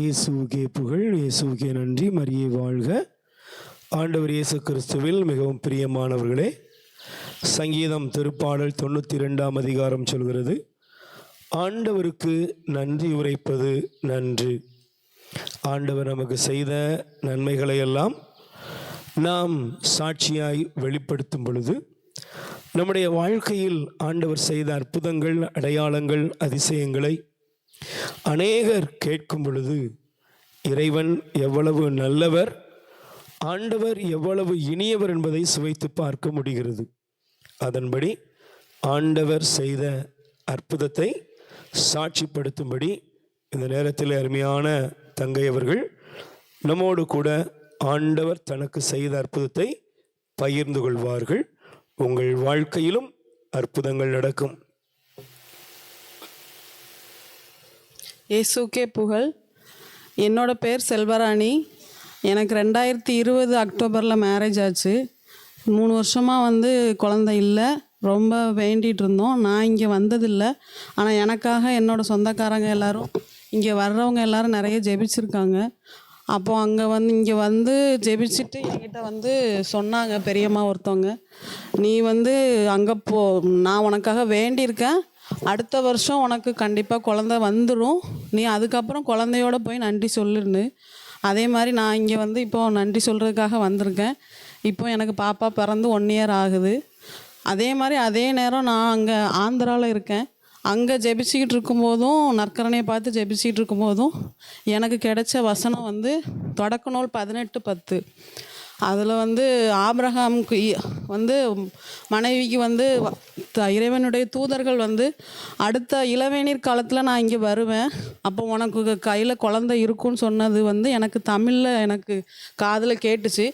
இயேசுவுக்கே புகழ் இயேசுவுக்கே நன்றி. மரியே வாழ்க. ஆண்டவர் இயேசு கிறிஸ்துவில் மிகவும் பிரியமானவர்களே சங்கீதம் திருப்பாடல் தொண்ணூற்றி ரெண்டாம் அதிகாரம் சொல்கிறது ஆண்டவருக்கு நன்றி உரைப்பது நன்று. ஆண்டவர் நமக்கு செய்த நன்மைகளை எல்லாம் நாம் சாட்சியாய் வெளிப்படுத்தும் பொழுது நம்முடைய வாழ்க்கையில் ஆண்டவர் செய்த அற்புதங்கள் அடையாளங்கள் அதிசயங்களை அநேகர் கேட்கும் பொழுது இறைவன் எவ்வளவு நல்லவர் ஆண்டவர் எவ்வளவு இனியவர் என்பதை சுவைத்து பார்க்க முடிகிறது. அதன்படி ஆண்டவர் செய்த அற்புதத்தை சாட்சிப்படுத்தும்படி இந்த நேரத்தில் அருமையான தங்கை அவர்கள் நம்மோடு கூட ஆண்டவர் தனக்கு செய்த அற்புதத்தை பகிர்ந்து கொள்வார்கள். உங்கள் வாழ்க்கையிலும் அற்புதங்கள் நடக்கும். இயேசுக்கே புகழ். என்னோட பேர் செல்வராணி. எனக்கு ரெண்டாயிரத்தி இருபது அக்டோபரில் மேரேஜ் ஆச்சு. மூணு வருஷமாக வந்து குழந்தை இல்லை. ரொம்ப வேண்டிகிட்டு இருந்தோம். நான் இங்கே வந்ததில்லை. ஆனால் எனக்காக என்னோடய சொந்தக்காரங்க எல்லோரும் இங்கே வர்றவங்க எல்லோரும் நிறைய ஜெபிச்சிருக்காங்க. அப்போது அங்கே வந்து இங்கே வந்து ஜெபிச்சுட்டு என்கிட்ட வந்து சொன்னாங்க பெரியம்மா ஒருத்தவங்க. நீ வந்து அங்கே போ. நான் உனக்காக வேண்டியிருக்கேன். அடுத்த வருஷம் உனக்கு கண்டிப்பாக குழந்த வந்துடும் நீ அதுக்கப்புறம் குழந்தையோட போய் நன்றி சொல்லுன்னு. அதே மாதிரி நான் இங்கே வந்து இப்போ நன்றி சொல்கிறதுக்காக வந்திருக்கேன். இப்போ எனக்கு பாப்பா பிறந்து ஒன் இயர் ஆகுது. அதே மாதிரி அதே நேரம் நான் அங்கே ஆந்திராவில் இருக்கேன். அங்கே ஜெபிச்சுக்கிட்டு இருக்கும்போதும் நற்கரணையை பார்த்து ஜெபிச்சுக்கிட்டு இருக்கும்போதும் எனக்கு கிடைச்ச வசனம் வந்து தொடக்க நூல் பதினெட்டு பத்து. அதில் வந்து ஆப்ரஹாம்க்கு வந்து மனைவிக்கு வந்து த- இறைவனுடைய தூதர்கள் வந்து அடுத்த இளவேநீர் காலத்தில் நான் இங்கே வருவேன். அப்போ உனக்கு கையில் குழந்தை இருக்குன்னு சொன்னது வந்து எனக்கு தமிழில் எனக்கு காதில் கேட்டுச்சு.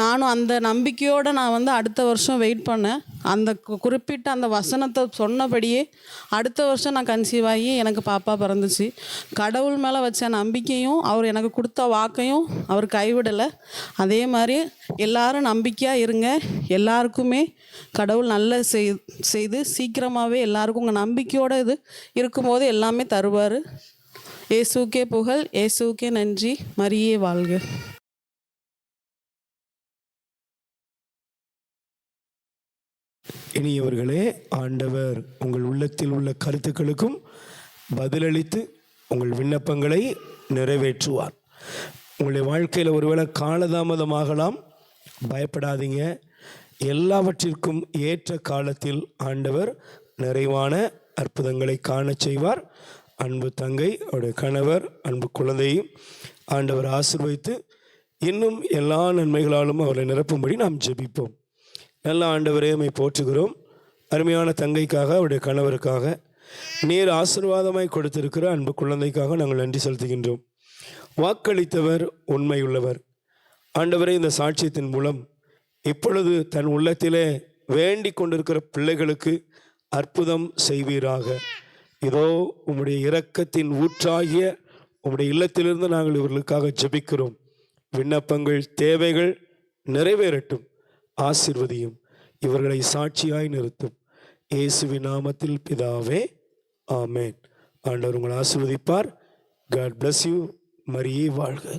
நானும் அந்த நம்பிக்கையோடு நான் வந்து அடுத்த வருஷம் வெயிட் பண்ணேன். அந்த குறிப்பிட்ட அந்த வசனத்தை சொன்னபடியே அடுத்த வருஷம் நான் கன்சீவ் ஆகி எனக்கு பாப்பா பிறந்துச்சு. கடவுள் மேலே வச்ச நம்பிக்கையும் அவர் எனக்கு கொடுத்த வாக்கையும் அவர் கைவிடலை. அதே மாதிரி எல்லாரும் நம்பிக்கையாக இருங்க. எல்லாருக்குமே கடவுள் நல்ல செய் செய்து சீக்கிரமாகவே எல்லாருக்கும் உங்கள் நம்பிக்கையோடு இது இருக்கும்போது எல்லாமே தருவார். ஏசுக்கே புகழ் ஏசுக்கே நன்றி. மரியே வாழ்க. இனியவர்களே ஆண்டவர் உங்கள் உள்ளத்தில் உள்ள கருத்துக்களுக்கும் பதிலளித்து உங்கள் விண்ணப்பங்களை நிறைவேற்றுவார். உங்களுடைய வாழ்க்கையில் ஒருவேளை காலதாமதமாகலாம் பயப்படாதீங்க. எல்லாவற்றிற்கும் ஏற்ற காலத்தில் ஆண்டவர் நிறைவான அற்புதங்களை காண செய்வார். அன்பு தங்கை அவருடைய கணவர் அன்பு குழந்தையும் ஆண்டவர் ஆசிர்வதித்து இன்னும் எல்லா நன்மைகளாலும் அவரை நிரப்பும்படி நாம் ஜெபிப்போம். நல்ல ஆண்டவரையும் போற்றுகிறோம். அருமையான தங்கைக்காக அவருடைய கணவருக்காக. நீர் ஆசீர்வாதமாய் கொடுத்திருக்கிற அன்பு குழந்தைக்காக நாங்கள் நன்றி செலுத்துகின்றோம். வாக்களித்தவர் உண்மையுள்ளவர். ஆண்டவரை இந்த சாட்சியத்தின் மூலம் இப்பொழுது தன் உள்ளத்திலே வேண்டி கொண்டிருக்கிற பிள்ளைகளுக்கு அற்புதம் செய்வீராக. இதோ உம்முடைய இரக்கத்தின் ஊற்றாகிய உம்முடைய இல்லத்திலிருந்து நாங்கள் இவர்களுக்காக ஜெபிக்கிறோம். விண்ணப்பங்கள் தேவைகள் நிறைவேறட்டும். ஆசிர்வதியும். இவர்களை சாட்சியாய் நிறுத்தும். இயேசுவி நாமத்தில் பிதாவே ஆமேன். ஆண்டவர் உங்களை ஆசிர்வதிப்பார். காட் பிளஸ் யூ மரியே வாழ்க.